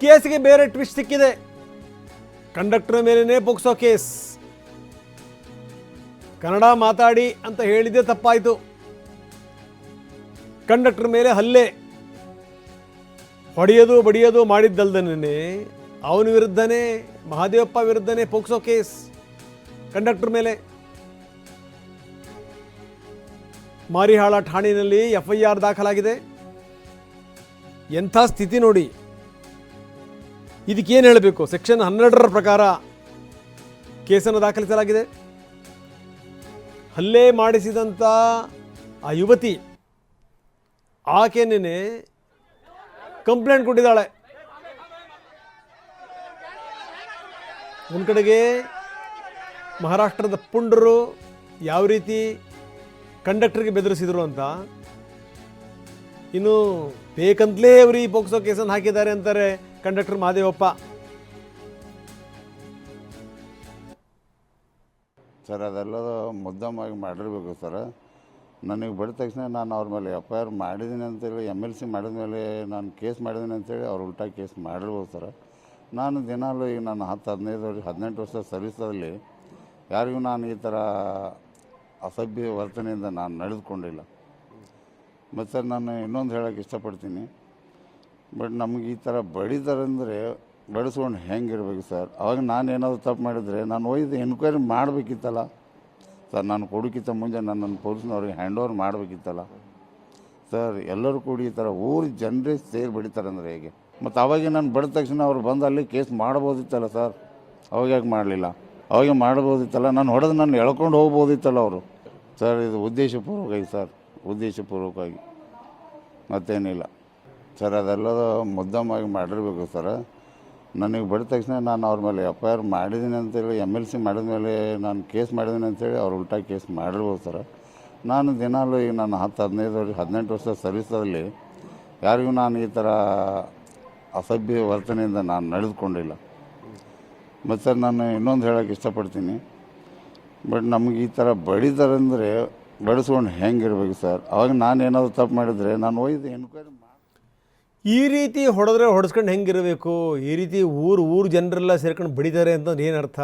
ಕೇಸ್ಗೆ ಬೇರೆ ಟ್ವಿಸ್ಟ್ ಸಿಕ್ಕಿದೆ. ಕಂಡಕ್ಟರ್ ಮೇಲೇನೆ ಪೋಕ್ಸೋ ಕೇಸ್. ಕನ್ನಡ ಮಾತಾಡಿ ಅಂತ ಹೇಳಿದ್ದೆ ತಪ್ಪಾಯಿತು. ಕಂಡಕ್ಟರ್ ಮೇಲೆ ಹಲ್ಲೆ. ಹೊಡೆಯೋದು, ಬಡಿಯೋದು ಮಾಡಿದ್ದಲ್ದನೇ ಅವನ ವಿರುದ್ಧನೇ, ಮಹಾದೇವಪ್ಪ ವಿರುದ್ಧನೇ ಪೋಕ್ಸೋ ಕೇಸ್. ಕಂಡಕ್ಟರ್ ಮೇಲೆ. ಮಾರಿಹಾಳ ಠಾಣೆಯಲ್ಲಿ ಎಫ್ ಐ ಆರ್ ದಾಖಲಾಗಿದೆ. ಎಂಥ ಸ್ಥಿತಿ ನೋಡಿ. ಇದಕ್ಕೇನು ಹೇಳಬೇಕು? ಸೆಕ್ಷನ್ ಹನ್ನೆರಡರ ಪ್ರಕಾರ ಕೇಸನ್ನು ದಾಖಲಿಸಲಾಗಿದೆ. ಹಲ್ಲೆ ಮಾಡಿಸಿದಂಥ ಆ ಯುವತಿ ಆಕೆನೇ ಕಂಪ್ಲೇಂಟ್ ಕೊಟ್ಟಿದ್ದಾಳೆ. ಒಂದು ಕಡೆಗೆ ಮಹಾರಾಷ್ಟ್ರದ ಪುಂಡರು ಯಾವ ರೀತಿ ಕಂಡಕ್ಟರ್ಗೆ ಬೆದರಿಸಿದ್ರು ಅಂತ ಇನ್ನು ಬೇಕಂತಲೇ ಅವರು ಈ ಪೋಕ್ಸೋ ಕೇಸನ್ನು ಹಾಕಿದ್ದಾರೆ ಅಂತಾರೆ. ಕಂಡಕ್ಟರ್ ಮಹಾದೇವಪ್ಪ ಸರ್ ಅದೆಲ್ಲ ಮುದ್ದಮ್ಮಾಗಿ ಮಾಡಿರ್ಬೇಕು ಸರ್. ನನಗೆ ಬಡಿದ ತಕ್ಷಣ ನಾನು ಅವ್ರ ಮೇಲೆ ಎಫ್ ಐ ಆರ್ ಮಾಡಿದ್ದೀನಿ ಅಂತೇಳಿ ಎಂ ಎಲ್ ಸಿ ಮಾಡಿದ ಮೇಲೆ ನಾನು ಕೇಸ್ ಮಾಡಿದ್ದೀನಿ ಅಂತೇಳಿ ಅವ್ರು ಉಲ್ಟಾ ಕೇಸ್ ಮಾಡಿರ್ಬೋದು ಸರ್. ನಾನು ದಿನಾಲು ಈಗ ನಾನು ಹತ್ತು, ಹದಿನೈದು ವರ್ಷ, ಹದಿನೆಂಟು ವರ್ಷ ಸರ್ವಿಸಲ್ಲಿ ಯಾರಿಗೂ ನಾನು ಈ ಥರ ಅಸಭ್ಯ ವರ್ತನೆಯಿಂದ ನಾನು ನಡೆದುಕೊಂಡಿಲ್ಲ. ಮತ್ತು ಸರ್, ನಾನು ಇನ್ನೊಂದು ಹೇಳೋಕ್ಕೆ ಇಷ್ಟಪಡ್ತೀನಿ. ಬಟ್ ನಮ್ಗೆ ಈ ಥರ ಬಡಿದಾರಂದರೆ ಬಡಿಸ್ಕೊಂಡು ಹೆಂಗಿರ್ಬೇಕು ಸರ್? ಅವಾಗ ನಾನು ಏನಾದರೂ ತಪ್ಪು ಮಾಡಿದರೆ ನಾನು ಒಯ್ದು ಎನ್ಕ್ವೈರಿ ಮಾಡಬೇಕಿತ್ತಲ್ಲ? ಸರ್, ನಾನು ಕೊಡೋಕ್ಕಿಂತ ಮುಂಚೆ ನಾನು ನನ್ನ ಪೊಲೀಸ್ನವ್ರಿಗೆ ಹ್ಯಾಂಡ್ ಓವರ್ ಮಾಡಬೇಕಿತ್ತಲ್ಲ? ಸರ್, ಎಲ್ಲರೂ ಕೂಡಿ ಈ ಥರ ಊರು ಜನರೇ ಸೇರಿ ಬಡಿತಾರೆ ಅಂದರೆ ಹೇಗೆ? ಮತ್ತು ಅವಾಗ ನಾನು ಬಡಿದ ತಕ್ಷಣ ಅವ್ರು ಬಂದು ಅಲ್ಲಿ ಕೇಸ್ ಮಾಡ್ಬೋದಿತ್ತಲ್ಲ ಸರ್? ಅವಾಗ ಯಾಕೆ ಮಾಡಲಿಲ್ಲ? ಅವಾಗ ಮಾಡ್ಬೋದಿತ್ತಲ್ಲ? ನಾನು ಹೊಡೆದು ನಾನು ಎಳ್ಕೊಂಡು ಹೋಗ್ಬೋದಿತ್ತಲ್ಲ ಅವರು? ಸರ್, ಇದು ಉದ್ದೇಶಪೂರ್ವಕವಾಗಿ ಸರ್, ಉದ್ದೇಶಪೂರ್ವಕವಾಗಿ. ಮತ್ತೇನಿಲ್ಲ. ಸರ್ ಅದೆಲ್ಲ ಮುದ್ದಮ್ಮಾಗಿ ಮಾಡಿರ್ಬೇಕು ಸರ್. ನನಗೆ ಬಡಿದ ತಕ್ಷಣ ನಾನು ಅವ್ರ ಮೇಲೆ ಎಫ್ ಐ ಆರ್ ಮಾಡಿದ್ದೀನಿ ಅಂತೇಳಿ, ಎಂ ಎಲ್ ಸಿ ಮಾಡಿದ ಮೇಲೆ ನಾನು ಕೇಸ್ ಮಾಡಿದ್ದೀನಿ ಅಂತೇಳಿ ಅವ್ರು ಉಲ್ಟಾ ಕೇಸ್ ಮಾಡಿರ್ಬೋದು ಸರ್. ನಾನು ದಿನಾಲು ಈಗ ನಾನು ಹತ್ತು, ಹದಿನೈದು ವರ್ಷ, ಹದಿನೆಂಟು ವರ್ಷ ಸರ್ವಿಸಲ್ಲಿ ಯಾರಿಗೂ ನಾನು ಈ ಥರ ಅಸಭ್ಯ ವರ್ತನೆಯಿಂದ ನಾನು ನಡೆದುಕೊಂಡಿಲ್ಲ. ಮತ್ತು ಸರ್, ನಾನು ಇನ್ನೊಂದು ಹೇಳೋಕ್ಕೆ ಇಷ್ಟಪಡ್ತೀನಿ. ಬಟ್ ನಮ್ಗೆ ಈ ಥರ ಬಡಿದಾರಂದರೆ ಬಡಿಸ್ಕೊಂಡು ಹೆಂಗಿರ್ಬೇಕು ಸರ್? ಅವಾಗ ನಾನು ಏನಾದರೂ ತಪ್ಪು ಮಾಡಿದರೆ ನಾನು ಒಯ್ದು ಎನ್ಕ್ವೈರಿ ಈ ರೀತಿ ಹೊಡೆದ್ರೆ ಹೊಡೆಸ್ಕೊಂಡು ಹೆಂಗಿರಬೇಕು? ಈ ರೀತಿ ಊರು ಊರು ಜನರೆಲ್ಲ ಸೇರ್ಕೊಂಡು ಬಡಿತಾರೆ ಅಂತ ಏನರ್ಥ